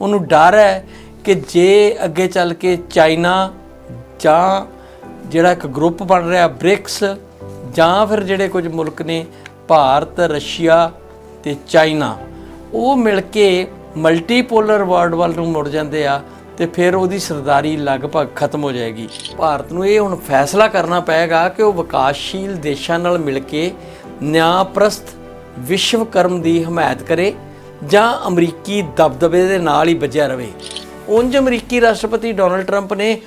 ਉਹਨੂੰ ਡਰ ਹੈ ਕਿ ਜੇ ਅੱਗੇ ਚੱਲ ਕੇ ਚਾਈਨਾ ਜਾਂ ਜਿਹੜਾ ਇੱਕ ਗਰੁੱਪ ਬਣ ਰਿਹਾ, ਬ੍ਰਿਕਸ ਜਾਂ ਫਿਰ ਜਿਹੜੇ ਕੁਝ ਮੁਲਕ ਨੇ, ਭਾਰਤ, ਰਸ਼ੀਆ ਤੇ ਚਾਈਨਾ, ਉਹ ਮਿਲ ਕੇ ਮਲਟੀਪੋਲਰ ਵਰਲਡ ਵੱਲ ਨੂੰ ਮੁੜ ਜਾਂਦੇ ਆ ਤੇ ਫਿਰ ਉਹਦੀ ਸਰਦਾਰੀ ਲਗਭਗ ਖਤਮ ਹੋ ਜਾਏਗੀ। ਭਾਰਤ ਨੂੰ ਇਹ ਹੁਣ ਫੈਸਲਾ ਕਰਨਾ ਪਏਗਾ ਕਿ ਉਹ ਵਿਕਾਸਸ਼ੀਲ ਦੇਸ਼ਾਂ ਨਾਲ ਮਿਲ ਕੇ ਨਿਆਂਪ੍ਰਸਤ ਵਿਸ਼ਵਕਰਮ ਦੀ ਹਮਾਇਤ ਕਰੇ ਜਾਂ ਅਮਰੀਕੀ ਦਬਦਬੇ ਦੇ ਨਾਲ ਹੀ ਵੱਜਿਆ ਰਵੇ। ਉਂਝ ਅਮਰੀਕੀ ਰਾਸ਼ਟਰਪਤੀ ਡੋਨਲਡ ਟਰੰਪ ਨੇ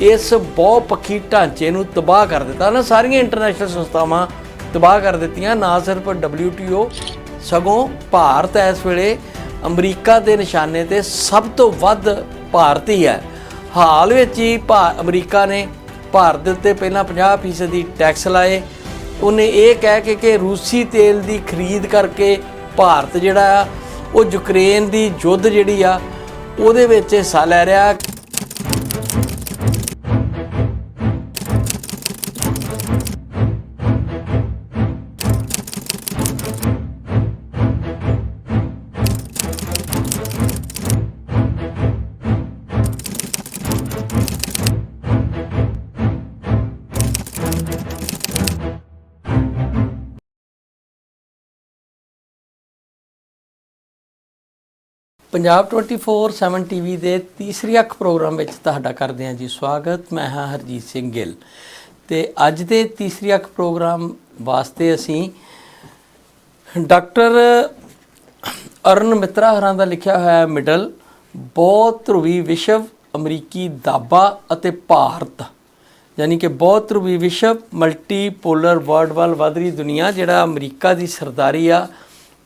ਇਸ ਬਹੁਪੱਖੀ ਢਾਂਚੇ ਨੂੰ ਤਬਾਹ ਕਰ ਦਿੱਤਾ। ਨਾ, ਸਾਰੀਆਂ ਇੰਟਰਨੈਸ਼ਨਲ ਸੰਸਥਾਵਾਂ ਤਬਾਹ ਕਰ ਦਿੱਤੀਆਂ, ਨਾ ਸਿਰਫ WTO ਸਗੋਂ ਭਾਰਤ ਇਸ ਵੇਲੇ ਅਮਰੀਕਾ ਦੇ ਨਿਸ਼ਾਨੇ ਤੇ ਸਭ ਤੋਂ ਵੱਧ ਭਾਰਤ ਹੀ। ਹੈ ਹਾਲ ਵਿੱਚ ਹੀ ਭਾ- ਅਮਰੀਕਾ ਨੇ ਭਾਰਤ ਦੇ ਉੱਤੇ ਪਹਿਲਾਂ 50% ਦੀ ਟੈਕਸ ਲਾਏ। ਉਹਨੇ ਇਹ ਕਹਿ ਕੇ ਕਿ ਰੂਸੀ ਤੇਲ ਦੀ ਖਰੀਦ ਕਰਕੇ ਭਾਰਤ ਜਿਹੜਾ ਆ ਉਹ ਯੂਕਰੇਨ ਦੀ ਯੁੱਧ ਜਿਹੜੀ ਆ ਉਹਦੇ ਵਿੱਚ ਹਿੱਸਾ ਲੈ ਰਿਹਾ। ਪੰਜਾਬ 24/7 ਟੀਵੀ ਦੇ ਤੀਸਰੀ ਅੱਖ ਪ੍ਰੋਗਰਾਮ ਵਿੱਚ ਤੁਹਾਡਾ ਕਰਦੇ ਹਾਂ ਜੀ ਸਵਾਗਤ। ਮੈਂ ਹਾਂ ਹਰਜੀਤ ਸਿੰਘ ਗਿੱਲ। ਤੇ ਅੱਜ ਦੇ ਤੀਸਰੀ ਅੱਖ ਪ੍ਰੋਗਰਾਮ ਵਾਸਤੇ ਅਸੀਂ ਡਾਕਟਰ ਅਰਨ ਮਿੱਤਰਾ ਹਰਾਂ ਦਾ ਲਿਖਿਆ ਹੋਇਆ ਮਿਡਲ, ਬਹੁਤ ਧਰੁਵੀ ਵਿਸ਼ਵ, ਅਮਰੀਕੀ ਦਾਬਾ ਅਤੇ ਭਾਰਤ। ਯਾਨੀ ਕਿ ਬਹੁਤ ਧਰੁਵੀ ਵਿਸ਼ਵ ਮਲਟੀਪੋਲਰ ਵਰਲਡ ਵੱਲ ਵਧ ਰਹੀ ਦੁਨੀਆ, ਜਿਹੜਾ ਅਮਰੀਕਾ ਦੀ ਸਰਦਾਰੀ ਆ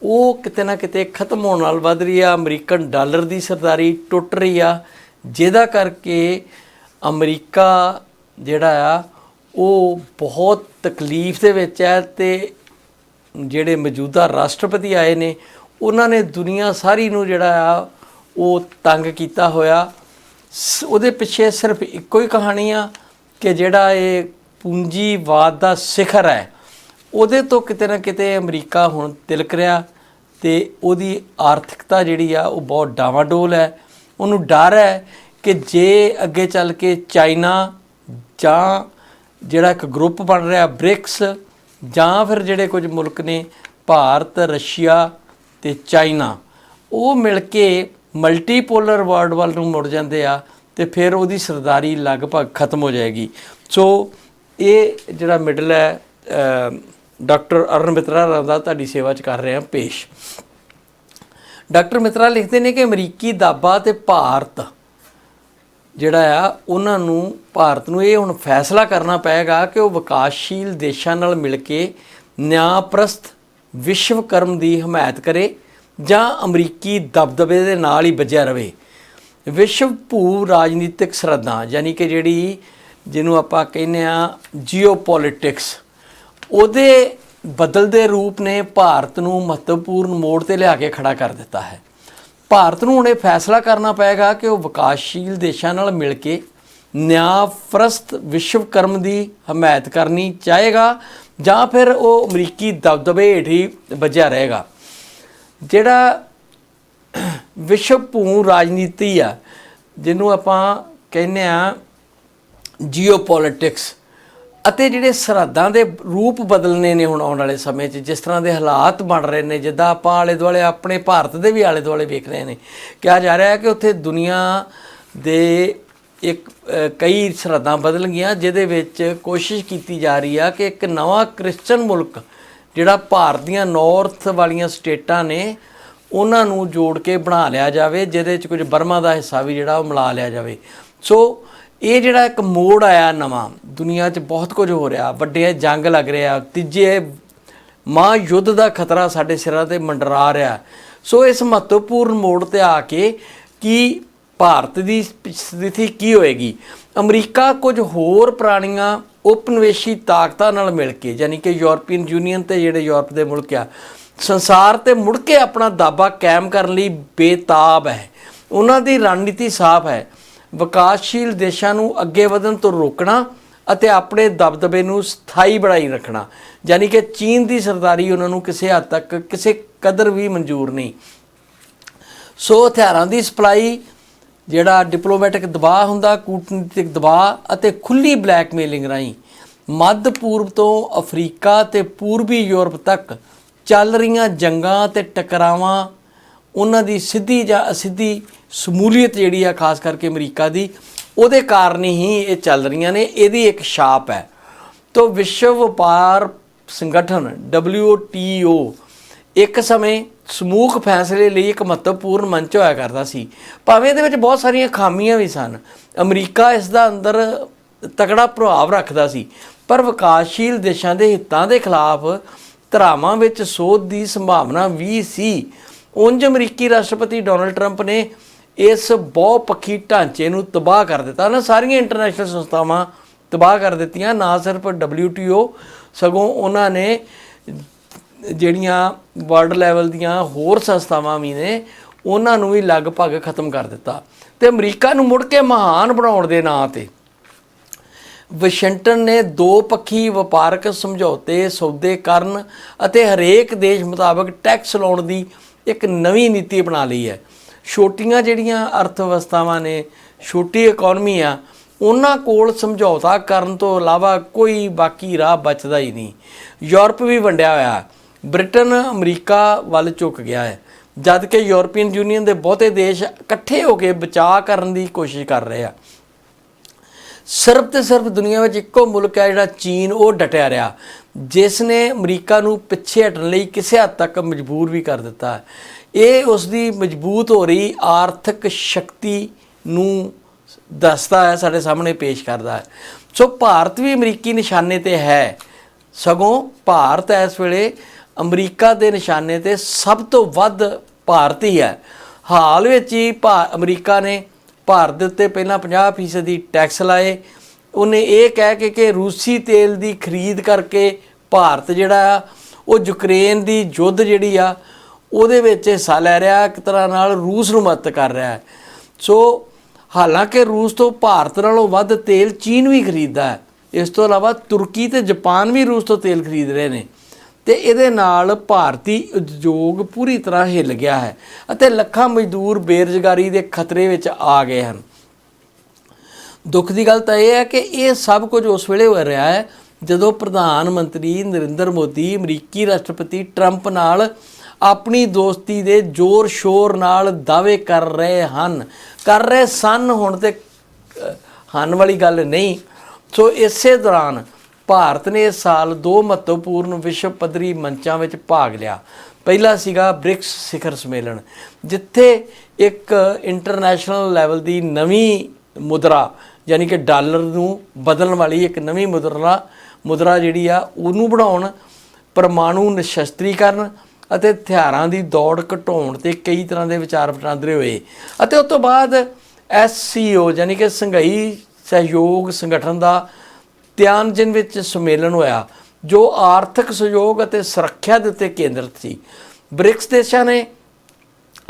ਉਹ ਕਿਤੇ ਨਾ ਕਿਤੇ ਖਤਮ ਹੋਣ ਨਾਲ ਵੱਧ ਰਹੀ ਆ। ਅਮਰੀਕਨ ਡਾਲਰ ਦੀ ਸਰਦਾਰੀ ਟੁੱਟ ਰਹੀ ਆ। ਜਿਹਦਾ ਕਰਕੇ ਅਮਰੀਕਾ ਜਿਹੜਾ ਆ, ਉਹ ਬਹੁਤ ਤਕਲੀਫ ਦੇ ਵਿੱਚ ਹੈ ਤੇ ਜਿਹੜੇ ਮੌਜੂਦਾ ਰਾਸ਼ਟਰਪਤੀ ਆਏ ਨੇ, ਉਹਨਾਂ ਨੇ ਦੁਨੀਆ ਸਾਰੀ ਨੂੰ ਜਿਹੜਾ ਆ, ਉਹ ਤੰਗ ਕੀਤਾ ਹੋਇਆ। ਸ- ਉਹਦੇ ਪਿੱਛੇ ਸਿਰਫ ਇੱਕੋ ਹੀ ਕਹਾਣੀ ਆ ਕਿ ਜਿਹੜਾ ਇਹ ਪੂੰਜੀਵਾਦ ਦਾ ਸਿਖਰ ਹੈ, ਉਹਦੇ ਤੋਂ ਕਿਤੇ ਨਾ ਕਿਤੇ ਅਮਰੀਕਾ ਹੁਣ ਤਿਲਕ ਰਿਹਾ। ਤੇ ਉਹਦੀ ਆਰਥਿਕਤਾ ਜਿਹੜੀ ਆ, ਉਹ ਬਹੁਤ ਡਾਵਾਡੋਲ ਹੈ। ਉਹਨੂੰ ਡਰ ਹੈ ਕਿ ਜੇ ਅੱਗੇ ਚੱਲ ਕੇ ਚਾਈਨਾ ਜਾਂ ਜਿਹੜਾ ਇੱਕ ਗਰੁੱਪ ਬਣ ਰਿਹਾ, ਬ੍ਰਿਕਸ ਜਾਂ ਫਿਰ ਜਿਹੜੇ ਕੁਝ ਮੁਲਕ ਨੇ, ਭਾਰਤ, ਰਸ਼ੀਆ ਤੇ ਚਾਈਨਾ, ਉਹ ਮਿਲ ਕੇ ਮਲਟੀਪੋਲਰ ਵਰਲਡ ਵੱਲ ਨੂੰ ਮੁੜ ਜਾਂਦੇ ਆ ਤੇ ਫਿਰ ਉਹਦੀ ਸਰਦਾਰੀ ਲਗਭਗ ਖਤਮ ਹੋ ਜਾਏਗੀ। ਸੋ ਇਹ ਜਿਹੜਾ ਮਿਡਲ ਹੈ ਡਾਕਟਰ ਅਰਨ ਮਿਤਰਾ ਰਾਮ ਦਾ ਤੁਹਾਡੀ ਸੇਵਾ ਚ ਕਰ ਰਹੇ ਹਾਂ ਪੇਸ਼। ਡਾਕਟਰ ਮਿਤਰਾ ਲਿਖਦੇ ਨੇ ਕਿ ਅਮਰੀਕੀ ਦਾਬਾ ਤੇ ਭਾਰਤ ਜਿਹੜਾ ਆ, ਉਹਨਾਂ ਨੂੰ ਭਾਰਤ ਨੂੰ ਇਹ ਹੁਣ ਫੈਸਲਾ ਕਰਨਾ ਪਏਗਾ ਕਿ ਉਹ ਵਿਕਾਸਸ਼ੀਲ ਦੇਸ਼ਾਂ ਨਾਲ ਮਿਲ ਕੇ ਨਿਆਂਪ੍ਰਸਤ ਵਿਸ਼ਵਕਰਮ ਦੀ ਹਮਾਇਤ ਕਰੇ ਜਾਂ ਅਮਰੀਕੀ ਦਬਦਬੇ ਦੇ ਨਾਲ ਹੀ ਵੱਜਿਆ ਰਵੇ। ਵਿਸ਼ਵ ਭੂ ਰਾਜਨੀਤਿਕ ਸਰਹੱਦਾਂ, ਯਾਨੀ ਕਿ ਜਿਹੜੀ ਜਿਹਨੂੰ ਆਪਾਂ ਕਹਿੰਦੇ ਆ ਜੀਓਪੋਲਿਟਿਕਸ ਉਹਦੇ ਬਦਲਦੇ ਰੂਪ ਨੇ ਭਾਰਤ ਨੂੰ ਮਹੱਤਵਪੂਰਨ ਮੋੜ ਤੇ ਲਿਆ ਕੇ ਖੜਾ ਕਰ ਦਿੱਤਾ ਹੈ। ਭਾਰਤ ਨੂੰ ਹੁਣ ਇਹ ਫੈਸਲਾ ਕਰਨਾ ਪਏਗਾ ਕਿ ਉਹ ਵਿਕਾਸਸ਼ੀਲ ਦੇਸ਼ਾਂ ਨਾਲ ਮਿਲ ਕੇ ਨਿਆਂਪ੍ਰਸਤ ਵਿਸ਼ਵਕਰਮ ਦੀ ਹਮਾਇਤ ਕਰਨੀ ਚਾਹੇਗਾ ਜਾਂ ਫਿਰ ਉਹ ਅਮਰੀਕੀ ਦਬਦਬੇ ਹੇਠ ਹੀ ਵੱਜਿਆ ਰਹੇਗਾ। ਜਿਹੜਾ ਵਿਸ਼ਵ ਭੂ ਰਾਜਨੀਤੀ ਆ, ਜਿਹਨੂੰ ਆਪਾਂ ਕਹਿੰਦੇ ਆ ਜੀਓਪੋਲਿਟਿਕਸ ਅਤੇ ਜਿਹੜੇ ਸਰਹੱਦਾਂ ਦੇ ਰੂਪ ਬਦਲਨੇ ਨੇ ਹੁਣ ਆਉਣ ਵਾਲੇ ਸਮੇਂ 'ਚ, ਜਿਸ ਤਰ੍ਹਾਂ ਦੇ ਹਾਲਾਤ ਬਣ ਰਹੇ ਨੇ, ਜਿੱਦਾਂ ਆਪਾਂ ਆਲੇ ਦੁਆਲੇ, ਆਪਣੇ ਭਾਰਤ ਦੇ ਵੀ ਆਲੇ ਦੁਆਲੇ ਵੇਖ ਰਹੇ ਨੇ, ਕਿਹਾ ਜਾ ਰਿਹਾ ਹੈ ਕਿ ਉੱਥੇ ਦੁਨੀਆ ਦੇ ਇੱਕ ਕਈ ਸਰਹੱਦਾਂ ਬਦਲ ਗਈਆਂ, ਜਿਹਦੇ ਵਿੱਚ ਕੋਸ਼ਿਸ਼ ਕੀਤੀ ਜਾ ਰਹੀ ਆ ਕਿ ਇੱਕ ਨਵਾਂ ਕ੍ਰਿਸਚੀਅਨ ਮੁਲਕ, ਜਿਹੜਾ ਭਾਰਤ ਦੀਆਂ ਨਾਰਥ ਵਾਲੀਆਂ ਸਟੇਟਾਂ ਨੇ, ਉਹਨਾਂ ਨੂੰ ਜੋੜ ਕੇ ਬਣਾ ਲਿਆ ਜਾਵੇ, ਜਿਹਦੇ ਚ ਕੁਝ ਬਰਮਾ ਦਾ ਹਿੱਸਾ ਵੀ ਜਿਹੜਾ ਉਹ ਮਿਲਾ ਲਿਆ ਜਾਵੇ। ਸੋ ਇਹ ਜਿਹੜਾ ਇੱਕ ਮੋੜ ਆਇਆ ਨਵਾਂ, ਦੁਨੀਆ 'ਚ ਬਹੁਤ ਕੁਝ ਹੋ ਰਿਹਾ, ਵੱਡੇ ਜੰਗ ਲੱਗ ਰਿਹਾ ਤੀਜੇ ਮਹਾ ਯੁੱਧ ਦਾ ਖਤਰਾ ਸਾਡੇ ਸਿਰਾਂ ਤੇ ਮੰਡਰਾ ਰਿਹਾ। ਸੋ ਇਸ ਮਹੱਤਵਪੂਰਨ ਮੋੜ ਤੇ ਆ ਕੇ ਕੀ ਭਾਰਤ ਦੀ ਸਥਿਤੀ ਕੀ ਹੋਏਗੀ? ਅਮਰੀਕਾ ਕੁਝ ਹੋਰ ਪੁਰਾਣੀਆਂ ਉਪਨਿਵੇਸ਼ੀ ਤਾਕਤਾਂ ਨਾਲ ਮਿਲ ਕੇ, ਯਾਨੀ ਕਿ ਯੂਰਪੀਅਨ ਯੂਨੀਅਨ ਤੇ ਜਿਹੜੇ ਯੂਰਪ ਦੇ ਮੁਲਕ ਆ, ਸੰਸਾਰ ਤੇ ਮੁੜ ਕੇ ਆਪਣਾ ਦਾਬਾ ਕਾਇਮ ਕਰਨ ਲਈ ਬੇਤਾਬ ਹੈ। ਉਹਨਾਂ ਦੀ ਰਣਨੀਤੀ ਸਾਫ਼ ਹੈ। ਵਿਕਾਸਸ਼ੀਲ ਦੇਸ਼ਾਂ ਨੂੰ ਅੱਗੇ ਵਧਣ ਤੋਂ ਰੋਕਣਾ ਅਤੇ ਆਪਣੇ ਦਬਦਬੇ ਨੂੰ ਸਥਾਈ ਬਣਾਈ ਰੱਖਣਾ। ਯਾਨੀ ਕਿ ਚੀਨ ਦੀ ਸਰਦਾਰੀ ਉਹਨਾਂ ਨੂੰ ਕਿਸੇ ਹੱਦ ਤੱਕ ਕਿਸੇ ਕਦਰ ਵੀ ਮਨਜ਼ੂਰ ਨਹੀਂ। ਸੋ ਹਥਿਆਰਾਂ ਦੀ ਸਪਲਾਈ, ਜਿਹੜਾ ਡਿਪਲੋਮੈਟਿਕ ਦਬਾਅ ਹੁੰਦਾ, ਕੂਟਨੀਤਿਕ ਦਬਾਅ ਅਤੇ ਖੁੱਲੀ ਬਲੈਕਮੇਲਿੰਗ ਰਾਹੀਂ ਮੱਧ ਪੂਰਬ ਤੋਂ ਅਫਰੀਕਾ ਤੇ ਪੂਰਬੀ ਯੂਰਪ ਤੱਕ ਚੱਲ ਰਹੀਆਂ ਜੰਗਾਂ ਤੇ ਟਕਰਾਵਾਂ ਉਹਨਾਂ ਦੀ ਸਿੱਧੀ ਜਾਂ ਅਸਿੱਧੀ ਸਮੂਲੀਅਤ ਜਿਹੜੀ ਆ, ਖਾਸ ਕਰਕੇ ਅਮਰੀਕਾ ਦੀ, ਉਹਦੇ ਕਾਰਨ ਹੀ ਇਹ ਚੱਲ ਰਹੀਆਂ ਨੇ। ਇਹਦੀ ਇੱਕ ਛਾਪ ਹੈ। ਤੋ ਵਿਸ਼ਵ ਵਪਾਰ ਸੰਗਠਨ WTO ਇੱਕ ਸਮੇਂ ਸਮੂਹ ਫੈਸਲੇ ਲਈ ਇੱਕ ਮਹੱਤਵਪੂਰਨ ਮੰਚ ਹੋਇਆ ਕਰਦਾ ਸੀ। ਭਾਵੇਂ ਇਹਦੇ ਵਿੱਚ ਬਹੁਤ ਸਾਰੀਆਂ ਖਾਮੀਆਂ ਵੀ ਸਨ। ਅਮਰੀਕਾ ਇਸ ਦਾ ਅੰਦਰ ਤਕੜਾ ਪ੍ਰਭਾਵ ਰੱਖਦਾ ਸੀ। ਪਰ ਵਿਕਾਸਸ਼ੀਲ ਦੇਸ਼ਾਂ ਦੇ ਹਿੱਤਾਂ ਦੇ ਖਿਲਾਫ ਧਰਾਵਾਂ ਵਿੱਚ ਸੋਧ ਦੀ ਸੰਭਾਵਨਾ ਵੀ ਸੀ। ਉਂਝ ਅਮਰੀਕੀ ਰਾਸ਼ਟਰਪਤੀ ਡੋਨਲਡ ਟਰੰਪ ਨੇ ਇਸ ਬਹੁਪੱਖੀ ਢਾਂਚੇ ਨੂੰ ਤਬਾਹ ਕਰ ਦਿੱਤਾ। ਨਾ ਸਾਰੀਆਂ ਇੰਟਰਨੈਸ਼ਨਲ ਸੰਸਥਾਵਾਂ ਤਬਾਹ ਕਰ ਦਿੱਤੀਆਂ। ਨਾ ਸਿਰਫ WTO, ਸਗੋਂ ਉਹਨਾਂ ਨੇ ਜਿਹੜੀਆਂ ਵਰਲਡ ਲੈਵਲ ਦੀਆਂ ਹੋਰ ਸੰਸਥਾਵਾਂ ਵੀ ਨੇ, ਉਹਨਾਂ ਨੂੰ ਵੀ ਲਗਭਗ ਖਤਮ ਕਰ ਦਿੱਤਾ। ਤੇ ਅਮਰੀਕਾ ਨੂੰ ਮੁੜ ਕੇ ਮਹਾਨ ਬਣਾਉਣ ਦੇ ਨਾਂ ਤੇ ਵਾਸ਼ਿੰਗਟਨ ਨੇ ਦੋ ਪੱਖੀ ਵਪਾਰਕ ਸਮਝੌਤੇ ਸੌਦੇ ਕਰਨ ਅਤੇ ਹਰੇਕ ਦੇਸ਼ ਮੁਤਾਬਕ ਟੈਕਸ ਲਾਉਣ ਦੀ ਇੱਕ ਨਵੀਂ ਨੀਤੀ ਬਣਾ ਲਈ ਹੈ। ਛੋਟੀਆਂ ਜਿਹੜੀਆਂ ਅਰਥਵਿਵਸਥਾਵਾਂ ਨੇ, ਛੋਟੀ ਇਕਨੋਮੀ ਆ, ਉਹਨਾਂ ਕੋਲ ਸਮਝੌਤਾ ਕਰਨ ਤੋਂ ਇਲਾਵਾ ਕੋਈ ਬਾਕੀ ਰਾਹ ਬਚਦਾ ਹੀ ਨਹੀਂ। ਯੂਰਪ ਵੀ ਵੰਡਿਆ ਹੋਇਆ ਬ੍ਰਿਟਨ ਅਮਰੀਕਾ ਵੱਲ ਝੁਕ ਗਿਆ ਹੈ। ਜਦ ਕਿ ਯੂਰਪੀਅਨ ਯੂਨੀਅਨ ਦੇ ਬਹੁਤੇ ਦੇਸ਼ ਇਕੱਠੇ ਹੋ ਕੇ ਬਚਾਅ ਕਰਨ ਦੀ ਕੋਸ਼ਿਸ਼ ਕਰ ਰਹੇ ਆ। ਸਿਰਫ ਤੇ ਸਿਰਫ ਦੁਨੀਆ ਵਿੱਚ ਇੱਕੋ ਮੁਲਕ ਹੈ ਜਿਹੜਾ ਚੀਨ, ਉਹ ਡਟਿਆ ਰਿਹਾ। ਜਿਸ ਨੇ ਅਮਰੀਕਾ ਨੂੰ ਪਿੱਛੇ ਹਟਣ ਲਈ ਕਿਸੇ ਹੱਦ ਤੱਕ ਮਜਬੂਰ ਵੀ ਕਰ ਦਿੱਤਾ। ਹੈ। ਇਹ ਉਸ ਦੀ ਮਜ਼ਬੂਤ ਹੋ ਰਹੀ ਆਰਥਿਕ ਸ਼ਕਤੀ ਨੂੰ ਦੱਸਦਾ ਹੈ, ਸਾਡੇ ਸਾਹਮਣੇ ਪੇਸ਼ ਕਰਦਾ ਹੈ। ਸੋ ਭਾਰਤ ਵੀ ਅਮਰੀਕੀ ਨਿਸ਼ਾਨੇ ਤੇ ਹੈ। ਸਗੋਂ ਭਾਰਤ ਇਸ ਵੇਲੇ ਅਮਰੀਕਾ ਦੇ ਨਿਸ਼ਾਨੇ ਤੇ ਸਭ ਤੋਂ ਵੱਧ ਭਾਰਤ ਹੀ। ਹੈ ਹਾਲ ਵਿੱਚ ਹੀ ਭਾ- ਅਮਰੀਕਾ ਨੇ ਭਾਰਤ ਦੇ ਉੱਤੇ ਪਹਿਲਾਂ 50% ਦੀ ਟੈਕਸ ਲਾਏ। ਉਹਨੇ ਇਹ ਕਹਿ ਕੇ ਕਿ ਰੂਸੀ ਤੇਲ ਦੀ ਖਰੀਦ ਕਰਕੇ ਭਾਰਤ ਜਿਹੜਾ ਆ, ਉਹ ਯੂਕਰੇਨ ਦੀ ਯੁੱਧ ਜਿਹੜੀ ਆ, ਉਹਦੇ ਵਿੱਚ ਹਿੱਸਾ ਲੈ ਰਿਹਾ, ਇੱਕ ਤਰ੍ਹਾਂ ਨਾਲ ਰੂਸ ਨੂੰ ਮਦਦ ਕਰ ਰਿਹਾ ਹੈ। ਸੋ ਹਾਲਾਂਕਿ ਰੂਸ ਤੋਂ ਭਾਰਤ ਨਾਲੋਂ ਵੱਧ ਤੇਲ ਚੀਨ ਵੀ ਖਰੀਦਦਾ ਹੈ। ਇਸ ਤੋਂ ਇਲਾਵਾ ਤੁਰਕੀ ਤੇ ਜਾਪਾਨ ਵੀ ਰੂਸ ਤੋਂ ਤੇਲ ਖਰੀਦ ਰਹੇ ਨੇ। ਤੇ ਇਹਦੇ ਨਾਲ ਭਾਰਤੀ ਉਦਯੋਗ ਪੂਰੀ ਤਰ੍ਹਾਂ ਹਿੱਲ ਗਿਆ ਹੈ ਅਤੇ ਲੱਖਾਂ ਮਜ਼ਦੂਰ ਬੇਰੁਜ਼ਗਾਰੀ ਦੇ ਖਤਰੇ ਵਿੱਚ ਆ ਗਏ ਹਨ। ਦੁੱਖ ਦੀ ਗੱਲ ਤਾਂ ਇਹ ਹੈ ਕਿ ਇਹ ਸਭ ਕੁਝ ਉਸ ਵੇਲੇ ਹੋ ਰਿਹਾ ਹੈ ਜਦੋਂ ਪ੍ਰਧਾਨ ਮੰਤਰੀ ਨਰਿੰਦਰ ਮੋਦੀ, ਅਮਰੀਕੀ ਰਾਸ਼ਟਰਪਤੀ ਟਰੰਪ ਨਾਲ ਆਪਣੀ ਦੋਸਤੀ ਦੇ ਜ਼ੋਰ ਸ਼ੋਰ ਨਾਲ ਦਾਅਵੇ ਕਰ ਰਹੇ ਹਨ। ਕਰ ਰਹੇ ਸਨ, ਹੁਣ ਤੇ ਹਨ ਵਾਲੀ ਗੱਲ ਨਹੀਂ। ਸੋ ਇਸੇ ਦੌਰਾਨ ਭਾਰਤ ਨੇ ਇਸ ਸਾਲ ਦੋ ਮਹੱਤਵਪੂਰਨ ਵਿਸ਼ਵ ਪੱਧਰੀ ਮੰਚਾਂ ਵਿੱਚ ਭਾਗ ਲਿਆ। ਪਹਿਲਾ ਸੀਗਾ ਬ੍ਰਿਕਸ ਸਿਖਰ ਸੰਮੇਲਨ, ਜਿੱਥੇ ਇੱਕ ਇੰਟਰਨੈਸ਼ਨਲ ਲੈਵਲ ਦੀ ਨਵੀਂ ਮੁਦਰਾ ਯਾਨੀ ਕਿ ਡਾਲਰ ਨੂੰ ਬਦਲਣ ਵਾਲੀ ਇੱਕ ਨਵੀਂ ਮੁਦਰਾ ਮੁਦਰਾ ਜਿਹੜੀ ਆ, ਉਹਨੂੰ ਬਣਾਉਣ, ਪਰਮਾਣੂ ਨਿਸ਼ਸਤਰੀਕਰਨ ਅਤੇ ਹਥਿਆਰਾਂ ਦੀ ਦੌੜ ਘਟਾਉਣ ਤੇ ਕਈ ਤਰ੍ਹਾਂ ਦੇ ਵਿਚਾਰ ਵਟਾਂਦਰੇ ਹੋਏ। ਅਤੇ ਉਸ ਤੋਂ ਬਾਅਦ ਐਸਸੀਓ ਯਾਨੀ ਕਿ ਸੰਘਾਈ ਸਹਿਯੋਗ ਸੰਗਠਨ ਦਾ ਤਿਆਨਜਿਨ ਵਿੱਚ ਸੰਮੇਲਨ ਹੋਇਆ, ਜੋ ਆਰਥਿਕ ਸਹਿਯੋਗ ਅਤੇ ਸੁਰੱਖਿਆ ਦੇ ਉੱਤੇ ਕੇਂਦਰਿਤ ਸੀ। ਬ੍ਰਿਕਸ ਦੇਸ਼ਾਂ ਨੇ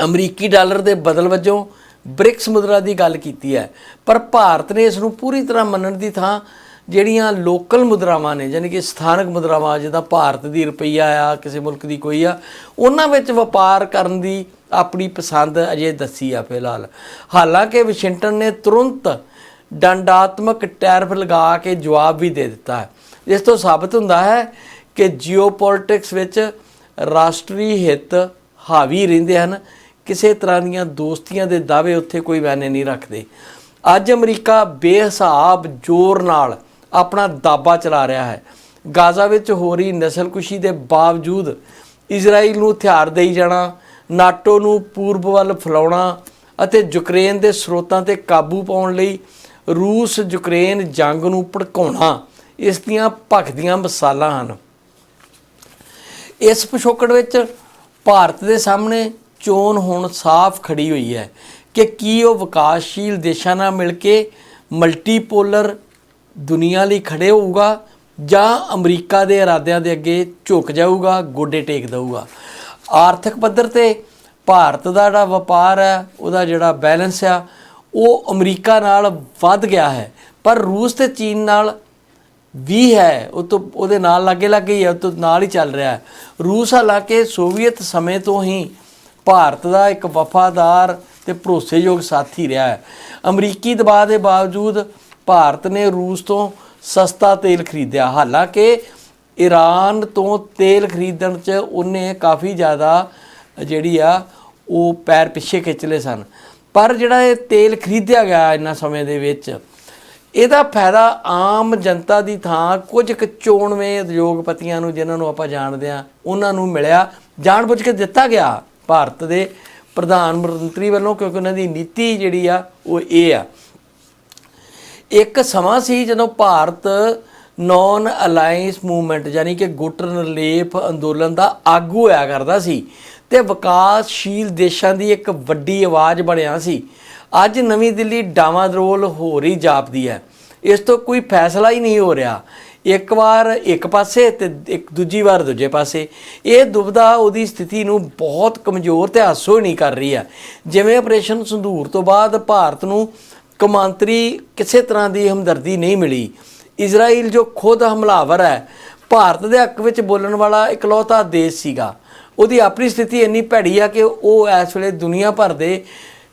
ਅਮਰੀਕੀ ਡਾਲਰ ਦੇ ਬਦਲ ਵਜੋਂ ਬ੍ਰਿਕਸ ਮੁਦਰਾ ਦੀ ਗੱਲ ਕੀਤੀ ਹੈ। ਪਰ ਭਾਰਤ ਨੇ ਇਸ ਨੂੰ ਪੂਰੀ ਤਰ੍ਹਾਂ ਮੰਨਣ ਦੀ ਥਾਂ ਜਿਹੜੀਆਂ ਲੋਕਲ ਮੁਦਰਾਵਾਂ ਨੇ ਯਾਨੀ ਕਿ ਸਥਾਨਕ ਮੁਦਰਾਵਾਂ, ਜਿੱਦਾਂ ਭਾਰਤ ਦੀ ਰੁਪਈਆ ਆ, ਕਿਸੇ ਮੁਲਕ ਦੀ ਕੋਈ ਆ, ਉਹਨਾਂ ਵਿੱਚ ਵਪਾਰ ਕਰਨ ਦੀ ਆਪਣੀ ਪਸੰਦ ਅਜੇ ਦੱਸੀ ਆ ਫਿਲਹਾਲ। ਹਾਲਾਂਕਿ ਵਾਸ਼ਿੰਗਟਨ ਨੇ ਤੁਰੰਤ ਦੰਡਾਤਮਕ ਟੈਰਫ ਲਗਾ ਕੇ ਜਵਾਬ ਵੀ ਦੇ ਦਿੱਤਾ ਹੈ। ਇਸ ਤੋਂ ਸਾਬਤ ਹੁੰਦਾ ਹੈ ਕਿ ਜੀਓਪੋਲਿਟਿਕਸ ਵਿੱਚ ਰਾਸ਼ਟਰੀ ਹਿੱਤ ਹਾਵੀ ਰਹਿੰਦੇ ਹਨ। ਕਿਸੇ ਤਰ੍ਹਾਂ ਦੀਆਂ ਦੋਸਤੀਆਂ ਦੇ ਦਾਅਵੇ ਉੱਥੇ ਕੋਈ ਮਾਇਨੇ ਨਹੀਂ ਰੱਖਦੇ। ਅੱਜ ਅਮਰੀਕਾ ਬੇਹਿਸਾਬ, ਜ਼ੋਰ ਨਾਲ ਆਪਣਾ ਦਾਬਾ ਚਲਾ ਰਿਹਾ ਹੈ। ਗਾਜ਼ਾ ਵਿੱਚ ਹੋ ਰਹੀ ਨਸਲਕੁਸ਼ੀ ਦੇ ਬਾਵਜੂਦ ਇਜ਼ਰਾਈਲ ਨੂੰ ਹਥਿਆਰ ਦੇਈ ਜਾਣਾ, ਨਾਟੋ ਨੂੰ ਪੂਰਬ ਵੱਲ ਫੈਲਾਉਣਾ ਅਤੇ ਯੂਕਰੇਨ ਦੇ ਸਰੋਤਾਂ ਤੇ ਕਾਬੂ ਪਾਉਣ ਲਈ ਰੂਸ, ਯੂਕਰੇਨ ਜੰਗ ਨੂੰ ਭੜਕਾਉਣਾ, ਇਸ ਦੀਆਂ ਭਖਦੀਆਂ ਮਿਸਾਲਾਂ ਹਨ। ਇਸ ਪਿਛੋਕੜ ਵਿੱਚ ਭਾਰਤ ਦੇ ਸਾਹਮਣੇ ਚੋਣ ਹੁਣ ਸਾਫ਼ ਖੜੀ ਹੋਈ ਹੈ ਕਿ ਕੀ ਉਹ ਵਿਕਾਸਸ਼ੀਲ ਦੇਸ਼ਾਂ ਨਾਲ ਮਿਲ ਕੇ ਮਲਟੀਪੋਲਰ ਦੁਨੀਆ ਲਈ ਖੜੇ ਹੋਊਗਾ ਜਾਂ ਅਮਰੀਕਾ ਦੇ ਇਰਾਦਿਆਂ ਦੇ ਅੱਗੇ ਝੁਕ ਜਾਊਗਾ, ਗੋਡੇ ਟੇਕ ਦਊਗਾ। ਆਰਥਿਕ ਪੱਧਰ ਤੇ ਭਾਰਤ ਦਾ ਜਿਹੜਾ ਵਪਾਰ ਹੈ, ਉਹਦਾ ਜਿਹੜਾ ਬੈਲੈਂਸ ਆ, ਉਹ ਅਮਰੀਕਾ ਨਾਲ ਵੱਧ ਗਿਆ ਹੈ। ਪਰ ਰੂਸ ਤੇ ਚੀਨ ਨਾਲ ਵੀ ਹੈ, ਉਹ ਤੋਂ ਉਹਦੇ ਨਾਲ ਲੱਗੇ ਲੱਗੇ ਹੀ ਹੈ, ਉਹ ਤੋਂ ਨਾਲ ਹੀ ਚੱਲ ਰਿਹਾ ਹੈ। ਰੂਸ ਹਾਲਾਂਕਿ ਸੋਵੀਅਤ ਸਮੇਂ ਤੋਂ ਹੀ ਭਾਰਤ ਦਾ ਇੱਕ ਵਫਾਦਾਰ ਤੇ ਭਰੋਸੇਯੋਗ ਸਾਥੀ ਰਿਹਾ ਹੈ। ਅਮਰੀਕੀ ਦਬਾਅ ਦੇ ਬਾਵਜੂਦ ਭਾਰਤ ਨੇ ਰੂਸ ਤੋਂ ਸਸਤਾ ਤੇਲ ਖਰੀਦਿਆ। ਹਾਲਾਂਕਿ ਈਰਾਨ ਤੋਂ ਤੇਲ ਖਰੀਦਣ 'ਚ ਉਹਨੇ ਕਾਫੀ ਜ਼ਿਆਦਾ ਜਿਹੜੀ ਆ, ਉਹ ਪੈਰ ਪਿੱਛੇ ਖਿੱਚ ਲਏ ਸਨ। ਪਰ ਜਿਹੜਾ ਇਹ ਤੇਲ ਖਰੀਦਿਆ ਗਿਆ ਇਹਨਾਂ ਸਮੇਂ ਦੇ ਵਿੱਚ, ਇਹਦਾ ਫਾਇਦਾ ਆਮ ਜਨਤਾ ਦੀ ਥਾਂ ਕੁਝ ਕੁ ਚੋਣਵੇਂ ਉਦਯੋਗਪਤੀਆਂ ਨੂੰ, ਜਿਨ੍ਹਾਂ ਨੂੰ ਆਪਾਂ ਜਾਣਦੇ ਆ ਉਹਨਾਂ ਨੂੰ ਮਿਲਿਆ। ਜਾਣਬੁੱਝ ਕੇ ਦਿੱਤਾ ਗਿਆ। ਭਾਰਤ ਦੇ ਪ੍ਰਧਾਨ ਮੰਤਰੀ ਵੱਲੋਂ, ਕਿਉਂਕਿ ਉਹਨਾਂ ਦੀ ਨੀਤੀ ਜਿਹੜੀ ਆ, ਉਹ ਇਹ ਆ। ਇੱਕ ਸਮਾਂ ਸੀ ਜਦੋਂ ਭਾਰਤ ਨੌਨ ਅਲਾਈਅੰਸ ਮੂਵਮੈਂਟ ਯਾਨੀ ਕਿ ਗੁੱਟ ਨਿਰਲੇਪ ਅੰਦੋਲਨ ਦਾ ਆਗੂ ਹੋਇਆ ਕਰਦਾ ਸੀ ਤੇ ਵਿਕਾਸਸ਼ੀਲ ਦੇਸ਼ਾਂ ਦੀ ਇੱਕ ਵੱਡੀ ਆਵਾਜ਼ ਬਣਿਆ ਸੀ। ਅੱਜ ਨਵੀਂ ਦਿੱਲੀ ਡਾਵਾਂ ਦਰੋਲ ਹੋ ਰਹੀ ਜਾਪਦੀ ਹੈ। ਇਸ ਤੋਂ ਕੋਈ ਫੈਸਲਾ ਹੀ ਨਹੀਂ ਹੋ ਰਿਹਾ। ਇੱਕ ਵਾਰ ਇੱਕ ਪਾਸੇ ਤੇ ਇੱਕ ਦੂਜੀ ਵਾਰ ਦੂਜੇ ਪਾਸੇ, ਇਹ ਦੁਬਦਾ ਉਹਦੀ ਸਥਿਤੀ ਨੂੰ ਬਹੁਤ ਕਮਜ਼ੋਰ ਤੇ ਹਾਸੋ ਨਹੀਂ ਕਰ ਰਹੀ ਆ। ਜਿਵੇਂ ਆਪਰੇਸ਼ਨ ਸੰਧੂਰ ਤੋਂ ਬਾਅਦ ਭਾਰਤ ਨੂੰ ਕਮਾਂਤਰੀ ਕਿਸੇ ਤਰ੍ਹਾਂ ਦੀ ਹਮਦਰਦੀ ਨਹੀਂ ਮਿਲੀ। ਇਜ਼ਰਾਈਲ ਜੋ ਖੁਦ ਹਮਲਾਵਰ ਹੈ, ਭਾਰਤ ਦੇ ਹੱਕ ਵਿੱਚ ਬੋਲਣ ਵਾਲਾ ਇਕਲੌਤਾ ਦੇਸ਼ ਸੀਗਾ। ਉਹਦੀ ਆਪਣੀ ਸਥਿਤੀ ਇੰਨੀ ਭੈੜੀ ਆ ਕਿ ਉਹ ਇਸ ਵੇਲੇ ਦੁਨੀਆ ਭਰ ਦੇ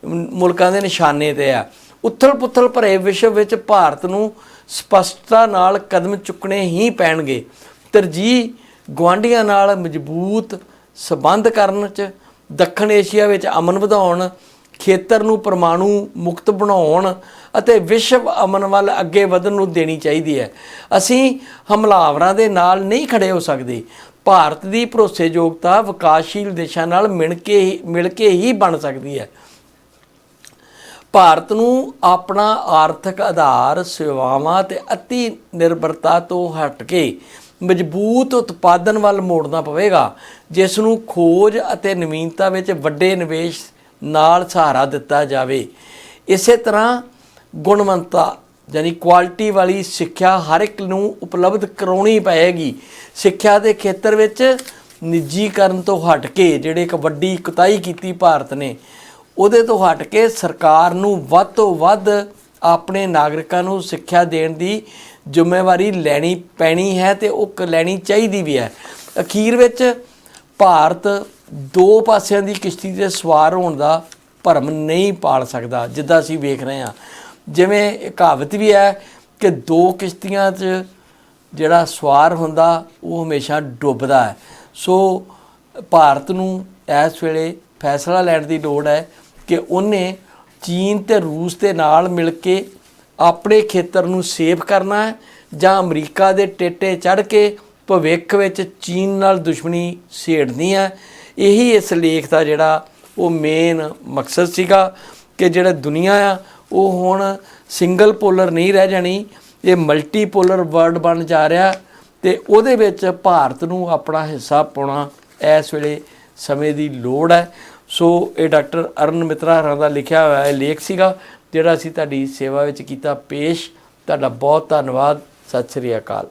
ਮੁਲਕਾਂ ਦੇ ਨਿਸ਼ਾਨੇ ਤੇ ਆ। ਉਥਲ ਪੁਥਲ ਭਰੇ ਵਿਸ਼ਵ ਵਿੱਚ ਭਾਰਤ ਨੂੰ ਸਪਸ਼ਟਤਾ ਨਾਲ ਕਦਮ ਚੁੱਕਣੇ ਹੀ ਪੈਣਗੇ। ਤਰਜੀਹ ਗੁਆਂਢੀਆਂ ਨਾਲ ਮਜ਼ਬੂਤ ਸਬੰਧ ਕਰਨ ਚ, ਦੱਖਣ ਏਸ਼ੀਆ ਵਿੱਚ ਅਮਨ ਵਧਾਉਣ, ਖੇਤਰ ਨੂੰ ਪਰਮਾਣੂ ਮੁਕਤ ਬਣਾਉਣ ਅਤੇ ਵਿਸ਼ਵ ਅਮਨ ਵੱਲ ਅੱਗੇ ਵਧਣ ਨੂੰ ਦੇਣੀ ਚਾਹੀਦੀ ਹੈ। ਅਸੀਂ ਹਮਲਾਵਰਾਂ ਦੇ ਨਾਲ ਨਹੀਂ ਖੜੇ ਹੋ ਸਕਦੇ। ਭਾਰਤ ਦੀ ਭਰੋਸੇਯੋਗਤਾ ਵਿਕਾਸਸ਼ੀਲ ਦੇਸ਼ਾਂ ਨਾਲ ਮਿਲ ਕੇ ਹੀ ਮਿਲ ਕੇ ਹੀ ਬਣ ਸਕਦੀ ਹੈ। ਭਾਰਤ ਨੂੰ ਆਪਣਾ ਆਰਥਿਕ ਆਧਾਰ, ਸੇਵਾਵਾਂ ਤੇ ਅਤੀ ਨਿਰਭਰਤਾ ਤੋਂ ਹਟ ਕੇ ਮਜ਼ਬੂਤ ਉਤਪਾਦਨ ਵੱਲ ਮੋੜਨਾ ਪਵੇਗਾ, ਜਿਸ ਨੂੰ ਖੋਜ ਅਤੇ ਨਵੀਨਤਾ ਵਿੱਚ ਵੱਡੇ ਨਿਵੇਸ਼ ਨਾਲ ਸਹਾਰਾ ਦਿੱਤਾ ਜਾਵੇ। ਇਸੇ ਤਰ੍ਹਾਂ ਗੁਣਵੰਤਾ ਯਾਨੀ ਕੁਆਲਿਟੀ ਵਾਲੀ ਸਿੱਖਿਆ ਹਰ ਇੱਕ ਨੂੰ ਉਪਲਬਧ ਕਰਾਉਣੀ ਪਏਗੀ। ਸਿੱਖਿਆ ਦੇ ਖੇਤਰ ਵਿੱਚ ਨਿੱਜੀਕਰਨ ਤੋਂ ਹਟ ਕੇ ਜਿਹੜੇ ਇੱਕ ਵੱਡੀ ਕੁਤਾਈ ਕੀਤੀ ਭਾਰਤ ਨੇ ਉਹਦੇ ਤੋਂ ਹਟ ਕੇ ਸਰਕਾਰ ਨੂੰ ਵੱਧ ਤੋਂ ਵੱਧ ਆਪਣੇ ਨਾਗਰਿਕਾਂ ਨੂੰ ਸਿੱਖਿਆ ਦੇਣ ਦੀ ਜ਼ਿੰਮੇਵਾਰੀ ਲੈਣੀ ਪੈਣੀ ਹੈ ਤੇ ਉਹ ਕ- ਲੈਣੀ ਚਾਹੀਦੀ ਵੀ ਹੈ। ਅਖੀਰ ਵਿੱਚ ਭਾਰਤ ਦੋ ਪਾਸਿਆਂ ਦੀ ਕਿਸ਼ਤੀ ਤੇ ਸਵਾਰ ਹੋਣ ਦਾ ਭਰਮ ਨਹੀਂ ਪਾਲ ਸਕਦਾ, ਜਿੱਦਾਂ ਅਸੀਂ ਵੇਖ ਰਹੇ ਹਾਂ। ਜਿਵੇਂ ਕਹਾਵਤ ਵੀ ਹੈ ਕਿ ਦੋ ਕਿਸ਼ਤੀਆਂ 'ਚ ਜਿਹੜਾ ਸਵਾਰ ਹੁੰਦਾ, ਉਹ ਹਮੇਸ਼ਾ ਡੁੱਬਦਾ ਹੈ। ਸੋ ਭਾਰਤ ਨੂੰ ਇਸ ਵੇਲੇ ਫੈਸਲਾ ਲੈਣ ਦੀ ਲੋੜ ਹੈ ਕਿ ਉਹਨੇ ਚੀਨ ਤੇ ਰੂਸ ਦੇ ਨਾਲ ਮਿਲ ਕੇ ਆਪਣੇ ਖੇਤਰ ਨੂੰ ਸੇਫ ਕਰਨਾ ਹੈ ਜਾਂ ਅਮਰੀਕਾ ਦੇ ਟੇਟੇ ਚੜ੍ਹ ਕੇ ਭਵਿੱਖ ਵਿੱਚ ਚੀਨ ਨਾਲ ਦੁਸ਼ਮਣੀ ਛੇੜਨੀ ਹੈ। ਇਹੀ ਇਸ ਲੇਖ ਦਾ ਜਿਹੜਾ ਉਹ ਮੇਨ ਮਕਸਦ ਸੀਗਾ ਕਿ ਜਿਹੜਾ ਦੁਨੀਆ ਆ, ਉਹ ਹੁਣ ਸਿੰਗਲ ਪੋਲਰ ਨਹੀਂ ਰਹਿ ਜਾਣੀ, ਇਹ ਮਲਟੀ ਪੋਲਰ ਵਰਲਡ ਬਣ ਜਾ ਰਿਹਾ ਤੇ ਉਹਦੇ ਵਿੱਚ ਭਾਰਤ ਨੂੰ ਆਪਣਾ ਹਿੱਸਾ ਪਾਉਣਾ ਇਸ ਵੇਲੇ ਸਮੇਂ ਦੀ ਲੋੜ ਹੈ। ਸੋ ਇਹ ਡਾਕਟਰ ਅਰਨ ਮਿਤਰਾ ਹਰਾਂ ਦਾ ਲਿਖਿਆ ਹੋਇਆ ਇਹ ਲੇਖ ਸੀਗਾ, ਜਿਹੜਾ ਅਸੀਂ ਤੁਹਾਡੀ ਸੇਵਾ ਵਿੱਚ ਕੀਤਾ ਪੇਸ਼। ਤੁਹਾਡਾ ਬਹੁਤ ਧੰਨਵਾਦ। ਸਤਿ ਸ੍ਰੀ ਅਕਾਲ।